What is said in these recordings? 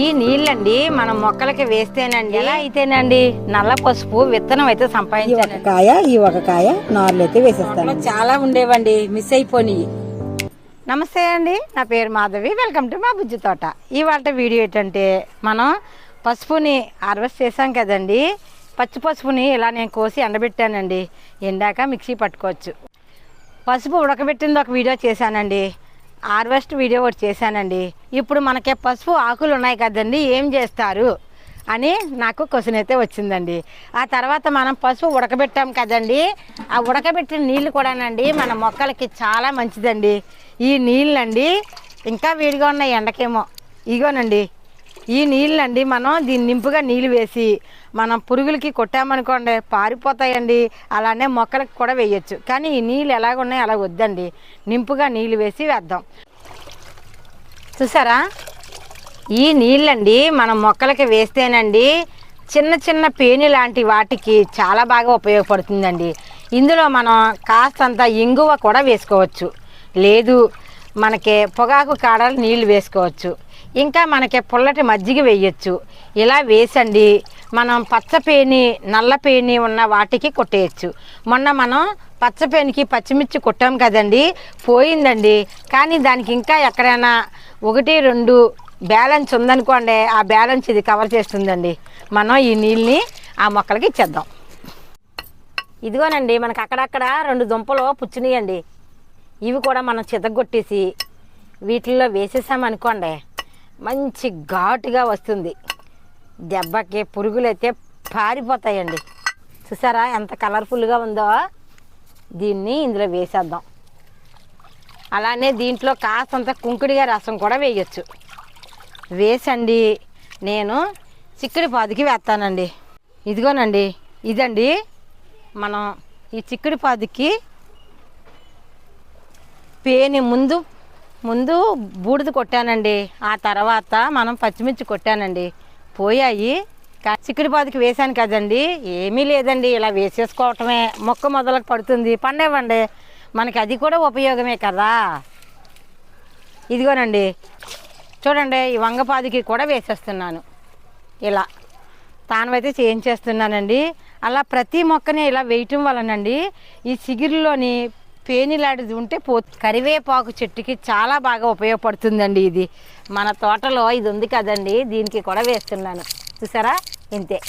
ఈ నీళ్ళండి మనం మొక్కలకి వేస్తేనండి. ఎలా అయితేనండి? నల్ల పసుపు విత్తనం అయితే ఈ ఒక సంపాదించానండి కాయ ఈ ఒక కాయ నార్లు అయితే వేసేస్తాను. మొక్కలు చాలా ఉండేవండి మిస్ అయిపోయి నమస్తే అండి నా పేరు మాధవి. వెల్కమ్ టు మా బుజ్జి తోట. ఇవాళ వీడియో ఏంటంటే మనం పసుపుని హార్వెస్ట్ చేసాం కదండి. పచ్చి పసుపుని ఇలా నేను కోసి ఎండబెట్టానండి. ఎండాక మిక్సీ పట్టుకోవచ్చు. పసుపు ఉడకబెట్టింది ఒక వీడియో చేశానండి. హార్వెస్ట్ వీడియో ఒకటి చేశానండి. ఇప్పుడు మనకి పసుపు ఆకులు ఉన్నాయి కదండి ఏం చేస్తారు? అని నాకు క్వశ్చన్ అయితే వచ్చిందండి. ఆ తర్వాత మనం పసుపు ఉడకబెట్టాం కదండి. ఆ ఉడకబెట్టిన నీళ్ళు కూడానండి మన మొక్కలకి చాలా మంచిదండి. ఈ నీళ్ళండి ఇంకా వేడిగా ఉన్నాయి ఎండకేమో. ఇగోనండి. ఈ నీళ్ళండి మనం దీన్ని నింపుగా నీళ్ళు వేసి మనం పురుగులకి కొట్టామనుకోండి పారిపోతాయండి. అలానే మొక్కలకు కూడా వేయచ్చు. కానీ ఈ నీళ్ళు ఎలాగున్నాయి అలా వద్దండి. నింపుగా నీళ్ళు వేసి వేద్దాం. చూసారా? ఈ నీళ్ళండి మనం మొక్కలకి వేస్తేనండి చిన్న చిన్న పేని లాంటి వాటికి చాలా బాగా ఉపయోగపడుతుందండి. ఇందులో మనం కాస్తంత ఇంగువ కూడా వేసుకోవచ్చు. లేదు మనకి పొగాకు కాడలు నీళ్ళు వేసుకోవచ్చు. ఇంకా మనకి పుల్లటి మజ్జిగ వేయచ్చు. ఇలా వేసండి. మనం పచ్చపేని నల్లపేని ఉన్న వాటికి కొట్టేయచ్చు. మొన్న మనం పచ్చపేనికి పచ్చిమిర్చి కొట్టాం కదండి పోయిందండి. కానీ దానికి ఇంకా ఎక్కడైనా ఒకటి రెండు బ్యాలెన్స్ ఉందనుకోండి ఆ బ్యాలెన్స్ ఇది కవర్ చేస్తుందండి. మనం ఈ నీళ్ళని ఆ మొక్కలకి ఇచ్చేద్దాం. ఇదిగోనండి మనకు అక్కడక్కడ రెండు దుంపలు పుచ్చినాయండి. ఇవి కూడా మనం చితగొట్టేసి వీటిల్లో వేసేసామనుకోండి మంచి ఘాటుగా వస్తుంది. దెబ్బకి పురుగులు అయితే పారిపోతాయండి. చూసారా ఎంత కలర్ఫుల్గా ఉందో? దీన్ని ఇందులో వేసేద్దాం. అలానే దీంట్లో కాస్తంత కుంకుడిగా రసం కూడా వేయచ్చు. వేసండి. నేను చిక్కుడు పాదుకి వేస్తానండి. ఇదిగోనండి ఇదండి. మనం ఈ చిక్కుడు పాదుకి పేని ముందు ముందు బూడిద కొట్టానండి. ఆ తర్వాత మనం పచ్చిమిర్చి కొట్టానండి. పోయాయి. కా- చిక్కుడు పాదుకి వేశాను కదండి. ఏమీ లేదండి. ఇలా వేసేసుకోవటమే. మొక్క మొదలకు పడుతుంది. పండేవండి మనకి అది కూడా ఉపయోగమే కదా. ఇదిగోనండి. చూడండి ఈ వంగపాదికి కూడా వేసేస్తున్నాను. ఇలా. తానమైతే చేయించేస్తున్నానండి. అలా ప్రతి మొక్కని ఇలా వేయటం వలనండి ఈ చిగురులోని పేనిలాంటిది ఉంటే పో కరివేపాకు చెట్టుకి చాలా బాగా ఉపయోగపడుతుందండి ఇది. మన తోటలో ఇది ఉంది కదండి దీనికి కూడా వేస్తున్నాను. చూసారా? ఇంతే.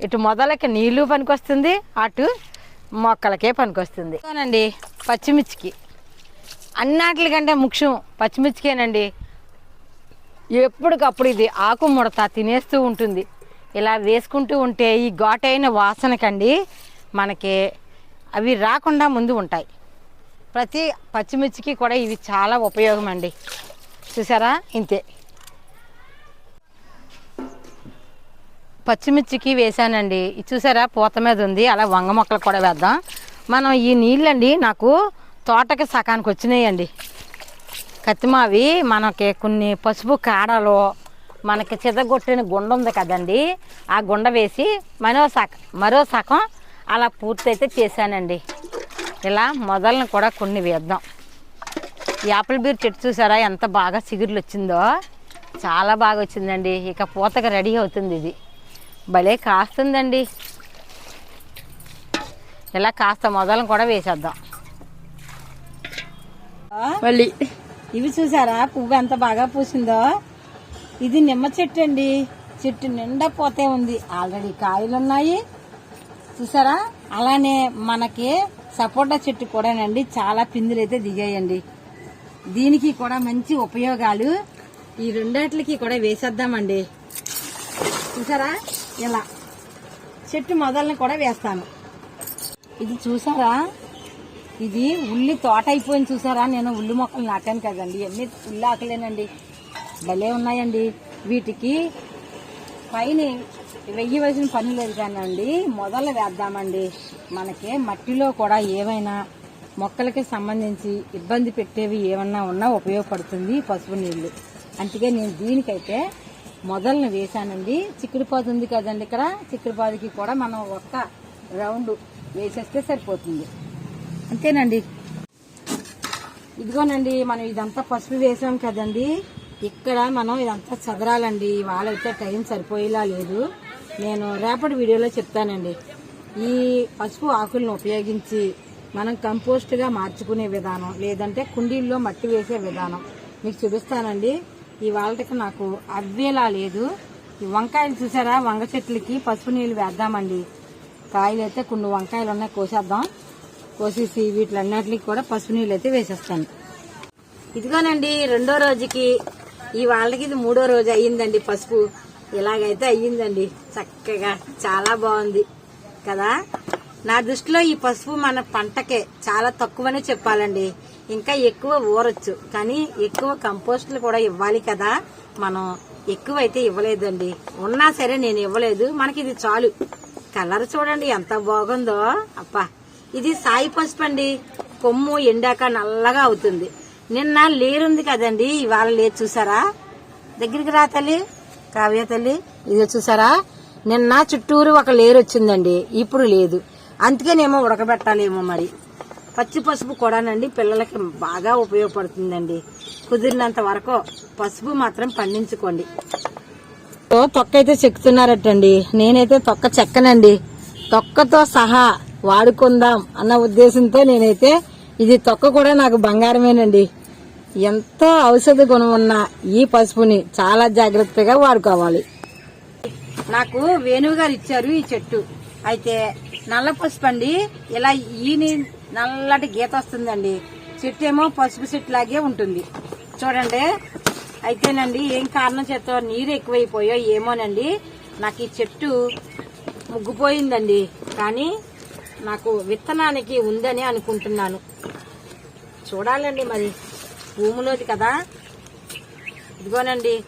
ఇటు మొదలకి నీళ్ళు పనికొస్తుంది అటు మొక్కలకే పనికొస్తుంది. అవునండి పచ్చిమిర్చికి. అన్నిటికంటే ముఖ్యం పచ్చిమిర్చికేనండి. ఎప్పటికప్పుడు ఇది ఆకు ముడత తినేస్తూ ఉంటుంది. ఇలా వేసుకుంటూ ఉంటే ఈ ఘాటైన వాసనకండి మనకి అవి రాకుండా ముందు ఉంటాయి. ప్రతి పచ్చిమిర్చికి కూడా ఇవి చాలా ఉపయోగం అండి చూసారా? ఇంతే. పచ్చిమిర్చికి వేసానండి. ఇది చూసారా? పూత మీద ఉంది. అలా వంగ మొక్కలు కూడా వేద్దాం. మనం ఈ నీళ్ళండి నాకు తోటకి సకానికి వచ్చినాయండి. కత్తిమావి మనకి కొన్ని పసుపు కాడలు మనకి చిదగొట్టిన గుండ ఉంది కదండి. ఆ గుండ వేసి మరో సగం మరో సగం అలా పూర్తయితే చేశానండి. ఇలా మొదలను కూడా కొన్ని వేద్దాం. ఈ యాపిల్ బీర్ చెట్టు చూసారా ఎంత బాగా చిగుర్లు వచ్చిందో చాలా బాగా వచ్చిందండి. ఇక పూతకు రెడీ అవుతుంది ఇది. భలే కాస్తుందండి. ఇలా కాస్త మొదలను కూడా వేసేద్దాం. మళ్ళీ. ఇవి చూసారా? పువ్వు ఎంత బాగా పూసిందో? ఇది నిమ్మ చెట్టు అండి. చెట్టు నిండా పోతే ఉంది. ఆల్రెడీ కాయలు ఉన్నాయి చూసారా? అలానే మనకి సపోటా చెట్టు కూడానండి చాలా పిందులు అయితే దిగాయండి. దీనికి కూడా మంచి ఉపయోగాలు. ఈ రెండిట్లకి కూడా వేసేద్దామండి. చూసారా? ఇలా. చెట్టు మొదలని కూడా వేస్తాను. ఇది చూసారా? ఇది ఉల్లి తోట అయిపోయింది చూసారా? నేను ఉల్లి మొక్కలు నాటాను కదండి. ఇవన్నీ ఉల్లి ఆకలేనండి. భలే ఉన్నాయండి. వీటికి పైన వెయ్యి పని లేదు కానండి మొదలు వేద్దామండి. మనకి మట్టిలో కూడా ఏవైనా మొక్కలకి సంబంధించి ఇబ్బంది పెట్టేవి ఏమన్నా ఉన్నా ఉపయోగపడుతుంది పసుపు నీళ్ళు. అందుకే నేను దీనికైతే మొదలను వేశానండి. చిక్కుడుపాదు ఉంది కదండి ఇక్కడ. చిక్కుడుపాదుకి కూడా మనం ఒక్క రౌండ్ వేసేస్తే సరిపోతుంది. అంతేనండి. ఇదిగోనండి మనం ఇదంతా పసుపు వేసాం కదండి. ఇక్కడ మనం ఇదంతా చదరాలండి. ఇవాళ అయితే టైం సరిపోయేలా లేదు. నేను రేపటి వీడియోలో చెప్తానండి. ఈ పసుపు ఆకులను ఉపయోగించి మనం కంపోస్ట్గా మార్చుకునే విధానం లేదంటే కుండీల్లో మట్టి వేసే విధానం మీకు చూపిస్తానండి. ఇవాళకి నాకు అవ్వేలా లేదు. ఈ వంకాయలు చూసారా? వంగ చెట్లకి పసుపు నీళ్ళు వేద్దామండి. కాయలు అయితే కొన్ని వంకాయలు ఉన్నాయి కోసేద్దాం. కోసేసి వీటిలన్నిటికి కూడా పసుపు నీళ్ళు అయితే వేసేస్తాను. ఇదిగోనండి రెండో రోజుకి ఈ వాళ్ళకి ఇది మూడో రోజు అయ్యిందండి పసుపు. ఇలాగైతే అయ్యిందండి. చక్కగా చాలా బాగుంది కదా? నా దృష్టిలో ఈ పసుపు మన పంటకే చాలా తక్కువనే చెప్పాలండి. ఇంకా ఎక్కువ ఊరొచ్చు కానీ ఎక్కువ కంపోస్టులు కూడా ఇవ్వాలి కదా? మనం ఎక్కువ అయితే ఇవ్వలేదండి. ఉన్నా సరే నేను ఇవ్వలేదు. మనకి ఇది చాలు. కలర్ చూడండి ఎంత బాగుందో. అప్ప ఇది సాయి పసుపు అండి. కొమ్ము ఎండాక నల్లగా అవుతుంది. నిన్న లేరుంది కదండి ఇవాళ లేదు చూసారా? దగ్గరికి రా తల్లి. కావ్య తల్లి ఇది చూసారా? నిన్న చుట్టూరు ఒక లేరు వచ్చిందండి. ఇప్పుడు లేదు. అందుకేనేమో ఉడకబెట్టాలేమో మరి. పచ్చి పసుపు కూడానండి పిల్లలకి బాగా ఉపయోగపడుతుందండి. కుదిరినంత వరకు పసుపు మాత్రం పండించుకోండి. తొక్క అయితే చెక్కుతున్నారటండి. నేనైతే తొక్క చెక్కనండి. తొక్కతో సహా వాడుకుందాం అన్న ఉద్దేశంతో నేనైతే ఇది తొక్క కూడా నాకు బంగారమేనండి. ఎంతో ఔషధ గుణం ఉన్న ఈ పసుపుని చాలా జాగ్రత్తగా వాడుకోవాలి. నాకు వేణువు గారు ఇచ్చారు ఈ చెట్టు. అయితే నల్ల పసుపు అండి. ఇలా ఈని నల్లటి గీత వస్తుందండి. చెట్టు ఏమో పసుపు చెట్టు లాగే ఉంటుంది. చూడండి. అయితేనండి ఏం కారణం చేత నీరు ఎక్కువైపోయో ఏమోనండి. నాకు ఈ చెట్టు ముగ్గుపోయిందండి. కానీ నాకు విత్తనానికి ఉందని అనుకుంటున్నాను. చూడాలండి మరి. భూమిలోది కదా. ఇదిగోనండి.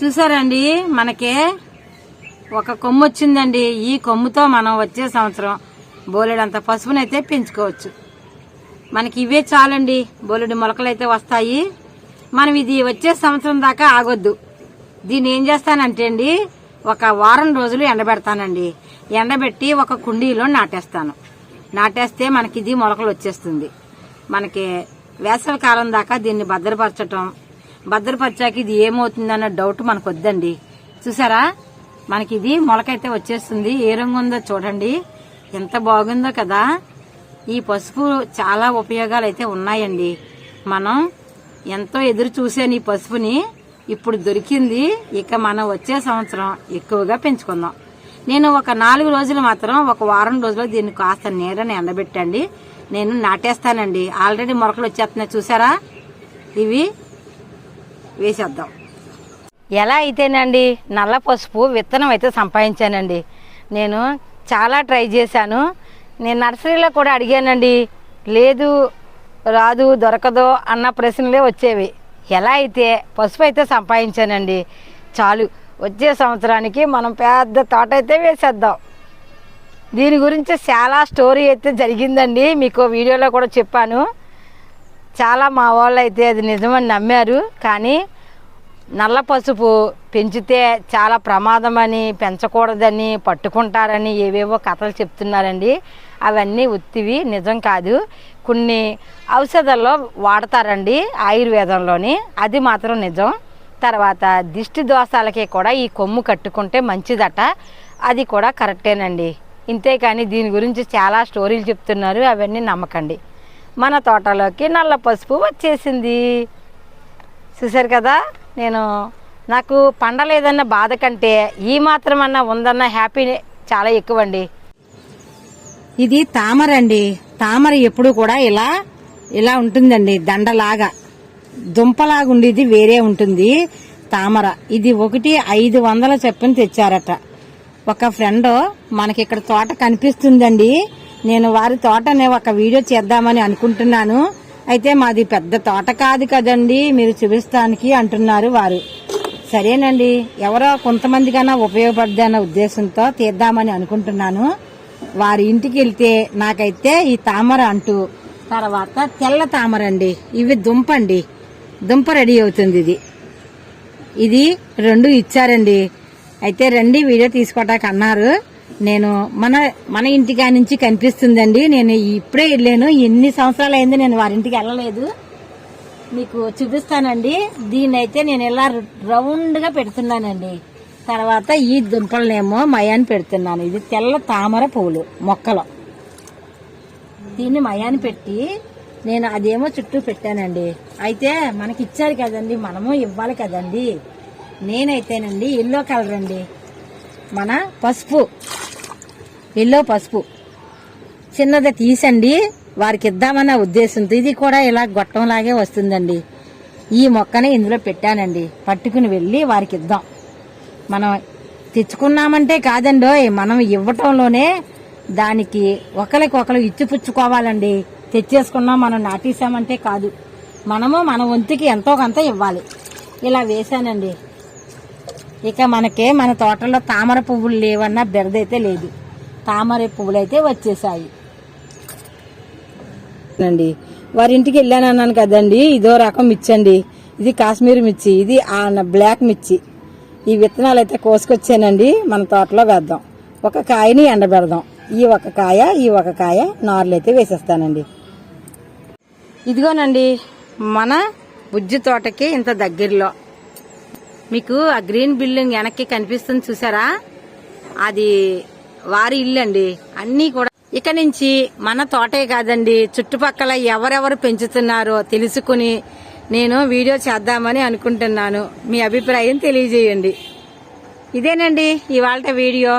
చూసారండి మనకి ఒక కొమ్ము వచ్చిందండి ఈ కొమ్ముతో మనం వచ్చే సంవత్సరం బోలెడంత పసుపునైతే పెంచుకోవచ్చు. మనకి ఇవే చాలండి. బోలెడు మొలకలు అయితే వస్తాయి. మనం ఇది వచ్చే సంవత్సరం దాకా ఆగొద్దు. దీన్ని ఏం చేస్తానంటే అండి ఒక వారం రోజులు ఎండబెడతానండి. ఎండబెట్టి ఒక కుండీలో నాటేస్తాను. నాటేస్తే మనకి ఇది మొలకలు వచ్చేస్తుంది మనకి వేసవి కాలం దాకా దీన్ని భద్రపరచటం భద్రపరిచాక ఇది ఏమవుతుందన్న డౌట్ మనకు వద్దండి చూసారా? మనకి ఇది మొలకైతే వచ్చేస్తుంది. ఏ రంగు ఉందో చూడండి. ఎంత బాగుందో కదా. ఈ పసుపు చాలా ఉపయోగాలు అయితే ఉన్నాయండి. మనం ఎంతో ఎదురు చూసాను ఈ పసుపుని. ఇప్పుడు దొరికింది. ఇక మనం వచ్చే సంవత్సరం ఎక్కువగా పెంచుకుందాం. నేను ఒక నాలుగు రోజులు మాత్రం ఒక వారం రోజులు దీన్ని కాస్త నీడని ఎండబెట్టండి. నేను నాటేస్తానండి. ఆల్రెడీ మొలకలు వచ్చేస్తున్నాయి. చూసారా? ఇవి వేసేద్దాం. ఎలా అయితేనండి నల్ల పసుపు విత్తనం అయితే సంపాదించానండి. నేను చాలా ట్రై చేశాను. నేను నర్సరీలో కూడా అడిగానండి లేదు రాదు దొరకదు అన్న ప్రశ్నలే వచ్చేవి. ఎలా అయితే పసుపు అయితే సంపాదించానండి చాలు వచ్చే సంవత్సరానికి మనం పెద్ద తోట అయితే వేసేద్దాం. దీని గురించి చాలా స్టోరీ అయితే జరిగిందండి మీకు వీడియోలో కూడా చెప్పాను. చాలా మా వాళ్ళు అయితే అది నిజమని నమ్మారు. కానీ నల్ల పసుపు పెంచితే చాలా ప్రమాదమని పెంచకూడదని పట్టుకుంటారని ఏవేవో కథలు చెప్తున్నారండి. అవన్నీ ఉత్తివి నిజం కాదు. కొన్ని ఔషధాల్లో వాడతారండి ఆయుర్వేదంలోని. అది మాత్రం నిజం. తర్వాత దిష్టి దోషాలకి కూడా ఈ కొమ్ము కట్టుకుంటే మంచిదట. అది కూడా కరెక్టేనండి. ఇంతేకాని దీని గురించి చాలా స్టోరీలు చెప్తున్నారు. అవన్నీ నమ్మకండి. మన తోటలోకి నల్ల పసుపు వచ్చేసింది. చూశారు కదా నేను నాకు పండలేదన్న బాధ కంటే ఈ మాత్రమన్నా ఉందన్న హ్యాపీ చాలా ఎక్కువ అండి ఇది తామర అండి. తామర ఎప్పుడు కూడా ఇలా ఇలా ఉంటుందండి దండలాగా. దుంపలాగా ఉండేది వేరే ఉంటుంది తామర. ఇది ఒకటి ఐదు వందల చెప్పని తెచ్చారట. ఒక ఫ్రెండ్ మనకి ఇక్కడ తోట కనిపిస్తుందండి. నేను వారి తోటనే ఒక వీడియో చేద్దామని అనుకుంటున్నాను. అయితే మాది పెద్ద తోట కాదు కదండి మీరు చూపిస్తానికి అంటున్నారు వారు. సరేనండి ఎవరో కొంతమందికైనా ఉపయోగపడదన్న ఉద్దేశంతో తీద్దామని అనుకుంటున్నాను. వారి ఇంటికి వెళ్తే నాకైతే ఈ తామర అంటూ తర్వాత తెల్ల తామర అండి ఇవి దుంప అండి. దుంప రెడీ అవుతుంది ఇది. ఇది రెండు ఇచ్చారండి. అయితే రండి వీడియో తీసుకోవటానికి అన్నారు. నేను మన మన ఇంటికా నుంచి కనిపిస్తుందండి. నేను ఇప్పుడే వెళ్ళాను. ఎన్ని సంవత్సరాలు అయింది నేను వారింటికి వెళ్ళలేదు. మీకు చూపిస్తానండి. దీన్ని అయితే నేను ఇలా రౌండ్గా పెడుతున్నానండి. తర్వాత ఈ దుంపలనేమో మయాన్ని పెడుతున్నాను. ఇది తెల్ల తామర పువ్వులు మొక్కలు. దీన్ని మయాన్ని పెట్టి నేను అదేమో చుట్టూ పెట్టానండి. అయితే మనకి ఇచ్చారు కదండి. మనము ఇవ్వాలి కదండి. నేనైతేనండి ఎల్లో కలర్ అండి. మన పసుపు. ఎల్లో పసుపు. చిన్నది తీసండి వారికి ఇద్దామన్న ఉద్దేశంతో. ఇది కూడా ఇలా గొట్టంలాగే వస్తుందండి. ఈ మొక్కని ఇందులో పెట్టానండి. పట్టుకుని వెళ్ళి వారికి ఇద్దాం. మనం తెచ్చుకున్నామంటే కాదండో మనం ఇవ్వటంలోనే దానికి ఒకరికొకరు ఇచ్చిపుచ్చుకోవాలండి. తెచ్చేసుకున్నాం మనం నాటేసామంటే కాదు. మనము మన వంతుకి ఎంతో కొంత ఇవ్వాలి. ఇలా వేశానండి. ఇక మనకే మన తోటలో తామర పువ్వులు లేవన్నా బెరదైతే లేదు. తామర పువ్వులు అయితే వచ్చేసాయి. అండి వారి ఇంటికి వెళ్ళాను అన్నాను కదండి ఇదో రకం మిర్చి అండి ఇది కాశ్మీర్ మిర్చి ఇది బ్లాక్ మిర్చి. ఈ విత్తనాలు అయితే కోసుకొచ్చానండి మన తోటలో వేద్దాం. ఒక కాయని ఎండబెడదాం. ఈ ఒక కాయ ఈ ఒక కాయ నార్లు అయితే వేసేస్తానండి. ఇదిగోనండి మన బుజ్జి తోటకి ఇంత దగ్గరలో. మీకు ఆ గ్రీన్ బిల్డింగ్ వెనక్కి కనిపిస్తుంది చూసారా? అది వారి ఇల్లు అండి అన్నీ కూడా ఇక నుంచి మన తోటే కాదండి. చుట్టుపక్కల ఎవరెవరు పెంచుతున్నారో తెలుసుకుని నేను వీడియో చేద్దామని అనుకుంటున్నాను. మీ అభిప్రాయం తెలియజేయండి. ఇదేనండి ఇవాళ వీడియో.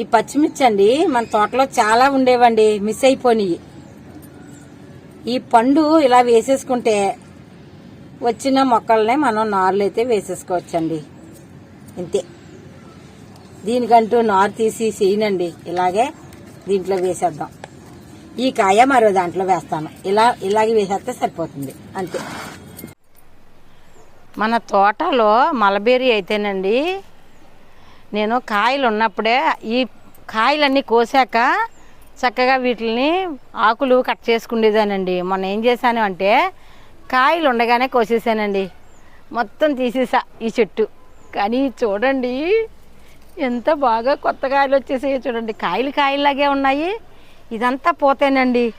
ఈ పచ్చిమిర్చి అండి మన తోటలో చాలా ఉండేవండి. మిస్ అయిపోయినాయి ఈ పండు ఇలా వేసేసుకుంటే వచ్చిన మొక్కలనే మనం నార్లు అయితే వేసేసుకోవచ్చండి. ఇంతే. దీనికంటూ నారు తీసి చేయనండి. ఇలాగే దీంట్లో వేసేద్దాం. ఈ కాయ మరో దాంట్లో వేస్తాను. ఇలా ఇలాగే వేసేస్తే సరిపోతుంది. అంతే. మన తోటలో మలబేరి అయితేనండి నేను కాయలు ఉన్నప్పుడే ఈ కాయలన్నీ కోసాక చక్కగా వీటిని ఆకులు కట్ చేసుకునేదానండి మొన్న ఏం చేశాను అంటే కాయలు ఉండగానే కోసేసానండి. మొత్తం తీసేసా ఈ చెట్టు. కానీ చూడండి ఎంత బాగా కొత్త కాయలు వచ్చేసాయో చూడండి. కాయలు కాయలాగే ఉన్నాయి. ఇదంతా పోతేనండి.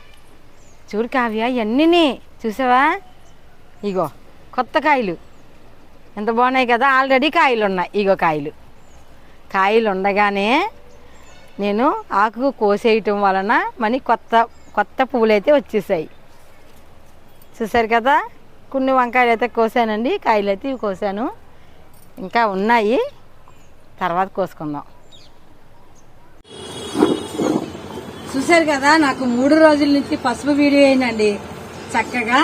చూడు కావ్య ఇవన్నీ చూసావా? ఇగో కొత్త కాయలు. ఎంత బాగున్నాయి కదా ఆల్రెడీ కాయలు ఉన్నాయి ఇగో కాయలు. కాయలు ఉండగానే నేను ఆకు కోసేయటం వలన మని కొత్త కొత్త పువ్వులు అయితే వచ్చేసాయి. చూసారు కదా? కొన్ని వంకాయలు అయితే కోసానండి కాయలు అయితే ఇవి కోసాను. ఇంకా ఉన్నాయి. తర్వాత కోసుకుందాం. చూసారు కదా నాకు మూడు రోజుల నుంచి పసుపు వీడియో అయిందండి చక్కగా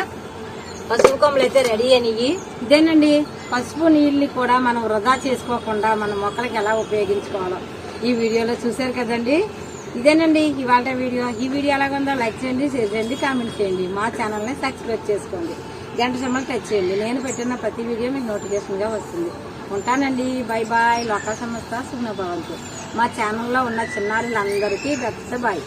పసుపు కొమ్మలు అయితే రెడీ అయినాయి ఇదేనండి పసుపు నీళ్ళని కూడా మనం వృధా చేసుకోకుండా మన మొక్కలకి ఎలా ఉపయోగించుకోవాలో. ఈ వీడియోలో చూశారు కదండి? ఇదేనండి ఇవాళ వీడియో. ఈ వీడియో ఎలాగుందో లైక్ చేయండి షేర్ చేయండి కామెంట్ చేయండి. మా ఛానల్ని సబ్స్క్రైబ్ చేసుకోండి. గంట సమ్మలు టచ్ చేయండి. నేను పెట్టిన ప్రతి వీడియో మీకు నోటిఫికేషన్గా వస్తుంది. ఉంటానండి బై బాయ్. లోక సంస్థ సుఖ్నభవంతు మా ఛానల్లో ఉన్న చిన్నారులందరికీ పెద్ద బాయ్.